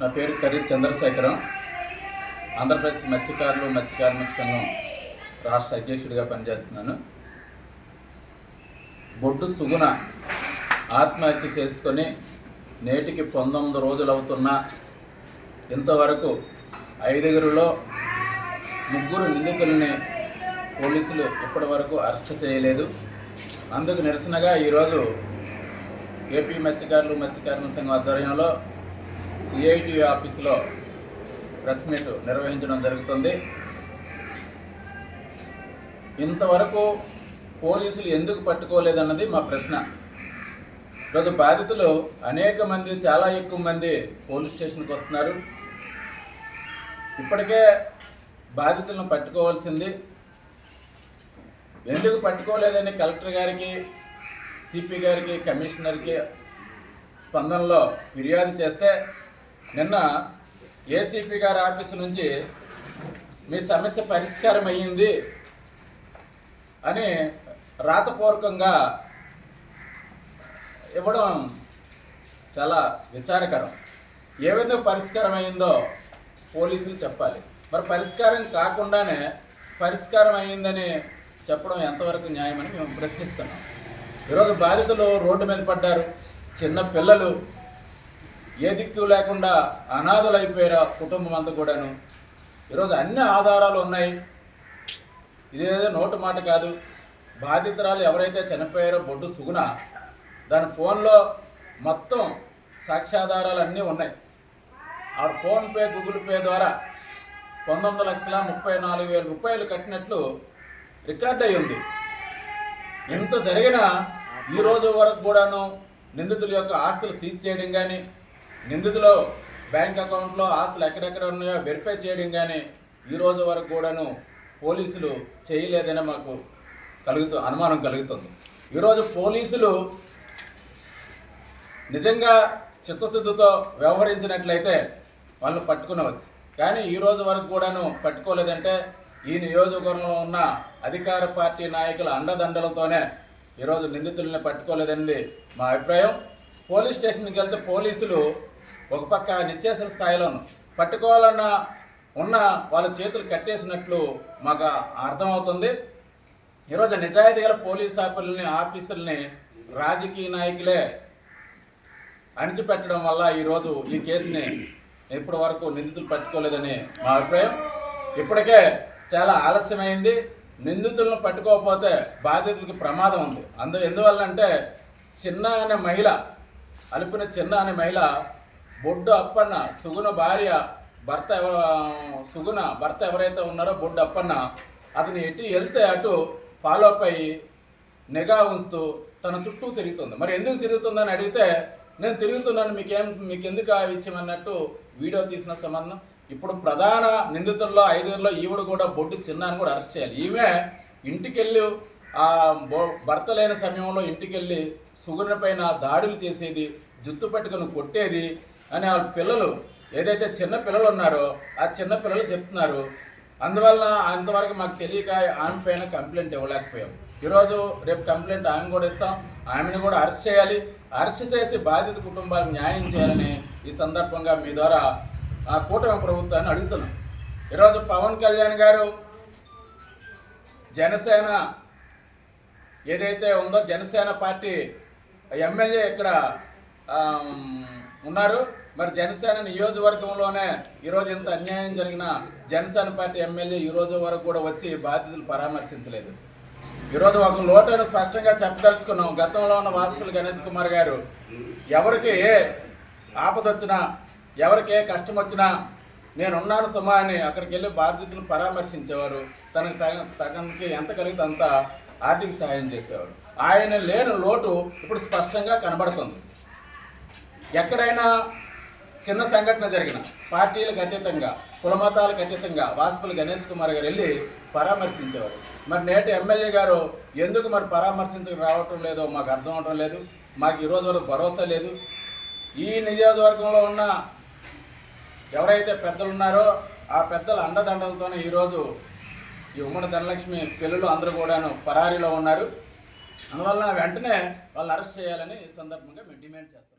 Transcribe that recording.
నా పేరు కర్రీ చంద్రశేఖరం. ఆంధ్రప్రదేశ్ మత్స్యకారులు మత్స్యకార్మిక సంఘం రాష్ట్ర అధ్యక్షుడిగా పనిచేస్తున్నాను. బొడ్డు సుగుణ ఆత్మహత్య చేసుకొని నేటికి పంతొమ్మిది రోజులు అవుతున్నా ఇంతవరకు ఐదుగురిలో ముగ్గురు నిందితుల్ని పోలీసులు ఇప్పటి వరకు అరెస్ట్ చేయలేదు. అందుకు నిరసనగా ఈరోజు ఏపీ మత్స్యకారులు మత్స్యకారుల సంఘం ఆధ్వర్యంలో సిఐటి ఆఫీసులో ప్రెస్ మీట్ నిర్వహించడం జరుగుతుంది. ఇంతవరకు పోలీసులు ఎందుకు పట్టుకోలేదన్నది మా ప్రశ్న. ఈరోజు బాధితులు అనేక మంది చాలా ఎక్కువ మంది పోలీస్ స్టేషన్కి వస్తున్నారు. ఇప్పటికే బాధితులను పట్టుకోవాల్సింది. ఎందుకు పట్టుకోలేదని కలెక్టర్ గారికి సిపి గారికి కమిషనర్కి స్పందనలో ఫిర్యాదు చేస్తే నిన్న ఏసీపీ గారి ఆఫీస్ నుంచి మీ సమస్య పరిష్కారం అయ్యింది అని రాతపూర్వకంగా ఇవ్వడం చాలా విచారకరం. ఏ విధంగా పరిష్కారం అయిందో పోలీసులు చెప్పాలి. మరి పరిష్కారం కాకుండానే పరిష్కారం అయ్యిందని చెప్పడం ఎంతవరకు న్యాయమని మేము ప్రశ్నిస్తున్నాం. ఈరోజు బాధితులు రోడ్డు మీద పడ్డారు. చిన్న పిల్లలు ఏ దిక్కు లేకుండా అనాథులు కుటుంబం అంతా కూడాను. ఈరోజు అన్ని ఆధారాలు ఉన్నాయి. ఇదేదో నోటు మాట కాదు. బాధితురాలు ఎవరైతే చనిపోయారో బొడ్డు సుగుణ. దాని ఫోన్లో మొత్తం సాక్ష్యాధారాలు అన్నీ ఉన్నాయి. ఆ ఫోన్పే గూగుల్ పే ద్వారా పంతొమ్మిది లక్షల ముప్పై నాలుగు వేల రూపాయలు కట్టినట్లు రికార్డ్ అయి ఉంది. ఇంత జరిగినా ఈ రోజు వరకు కూడాను నిందితుల యొక్క ఆస్తులు సీజ్ చేయడం కానీ నిందితులు బ్యాంక్ అకౌంట్లో ఆస్తులు ఎక్కడెక్కడ ఉన్నాయో వెరిఫై చేయడం కానీ ఈ రోజు వరకు కూడాను పోలీసులు చేయలేదని మాకు కలుగుతూ అనుమానం కలుగుతుంది. ఈరోజు పోలీసులు నిజంగా చిత్తశుద్ధితో వ్యవహరించినట్లయితే వాళ్ళని పట్టుకునవచ్చు. కానీ ఈ రోజు వరకు కూడాను పట్టుకోలేదంటే ఈ నియోజకవర్గంలో ఉన్న అధికార పార్టీ నాయకుల అండదండలతోనే ఈరోజు నిందితుల్ని పట్టుకోలేదన్నది మా అభిప్రాయం. పోలీస్ స్టేషన్కి వెళ్తే పోలీసులు ఒక పక్క నిత్యాసర స్థాయిలో పట్టుకోవాలన్న ఉన్న వాళ్ళ చేతులు కట్టేసినట్లు మాకు అర్థమవుతుంది. ఈరోజు నిజాయితీ గల పోలీస్ ఆఫీసుల్ని ఆఫీసర్ని రాజకీయ నాయకులే అణిచిపెట్టడం వల్ల ఈరోజు ఈ కేసుని ఇప్పటి వరకు నిందితులు పట్టుకోలేదని మా అభిప్రాయం. ఇప్పటికే చాలా ఆలస్యమైంది. నిందితులను పట్టుకోకపోతే బాధితులకు ప్రమాదం ఉంది. అందు ఎందువల్ల అంటే చిన్న అనే మహిళ అలుపున చిన్న అనే మహిళ బొడ్డు అప్పన్న సుగుణ భార్య భర్త ఎవ సుగుణ భర్త ఎవరైతే ఉన్నారో బొడ్డు అప్పన్న అతను ఎటు వెళ్తే అటు ఫాలో అప్ అయ్యి నిఘా ఉంచుతూ తన చుట్టూ తిరుగుతుంది. మరి ఎందుకు తిరుగుతుందని అడిగితే నేను తిరుగుతున్నాను మీకేం మీకు ఎందుకు ఆ విషయం అన్నట్టు వీడియో తీసిన సంబంధం. ఇప్పుడు ప్రధాన నిందితుల్లో ఐదుగురిలో ఈవిడ కూడా బొడ్డు చిన్నాన్ని కూడా అరెస్ట్ చేయాలి. ఈమె ఇంటికెళ్ళి ఆ బో భర్త లేని సమయంలో ఇంటికెళ్ళి సుగుణ పైన దాడులు చేసేది జుత్తు పట్టుకొని కొట్టేది అని వాళ్ళ పిల్లలు ఏదైతే చిన్న పిల్లలు ఉన్నారో ఆ చిన్న పిల్లలు చెప్తున్నారు. అందువల్ల అంతవరకు మాకు తెలియక ఆమె పైన కంప్లైంట్ ఇవ్వలేకపోయాం. ఈరోజు రేపు కంప్లైంట్ ఆమె కూడా ఇస్తాం. ఆమెను కూడా అరెస్ట్ చేయాలి. అరెస్ట్ చేసి బాధిత కుటుంబాలకు న్యాయం చేయాలని ఈ సందర్భంగా మీ ద్వారా ఆ కూటమి ప్రభుత్వాన్ని అడుగుతున్నాం. ఈరోజు పవన్ కళ్యాణ్ గారు జనసేన ఏదైతే ఉందో జనసేన పార్టీ ఎమ్మెల్యే ఇక్కడ ఉన్నారు. మరి జనసేన నియోజకవర్గంలోనే ఈరోజు ఇంత అన్యాయం జరిగిన జనసేన పార్టీ ఎమ్మెల్యే ఈ రోజు వరకు కూడా వచ్చి బాధితులు పరామర్శించలేదు. ఈరోజు ఒక లోటైన స్పష్టంగా చెప్పదలుచుకున్నాం. గతంలో ఉన్న వాసుకులు గణేష్ కుమార్ గారు ఎవరికి ఏ ఆపదొచ్చినా ఎవరికి ఏ కష్టం వచ్చినా నేనున్నాను సుమా అని అక్కడికి వెళ్ళి బాధితులను పరామర్శించేవారు. తనకు తగ తనకి ఎంత కలిగితే అంత ఆర్థిక సహాయం చేసేవారు. ఆయన లేని లోటు ఇప్పుడు స్పష్టంగా కనబడుతుంది. ఎక్కడైనా చిన్న సంఘటన జరిగిన పార్టీలకు అతీతంగా కులమతాలకు అతీతంగా వాసుపల్లి గణేష్ కుమార్ గారు వెళ్ళి పరామర్శించేవారు. మరి నేటి ఎమ్మెల్యే గారు ఎందుకు మరి పరామర్శించక రావటం లేదో మాకు అర్థం అవటం లేదు మాకు ఈరోజు వరకు భరోసా లేదు. ఈ నియోజకవర్గంలో ఉన్న ఎవరైతే పెద్దలు ఉన్నారో ఆ పెద్దల అండదండలతోనే ఈరోజు ఈ ఉమ్మడి ధనలక్ష్మి పిల్లలు అందరూ కూడాను పరారీలో ఉన్నారు. అందువలన వెంటనే వాళ్ళు అరెస్ట్ చేయాలని ఈ సందర్భంగా మేము డిమాండ్ చేస్తాం.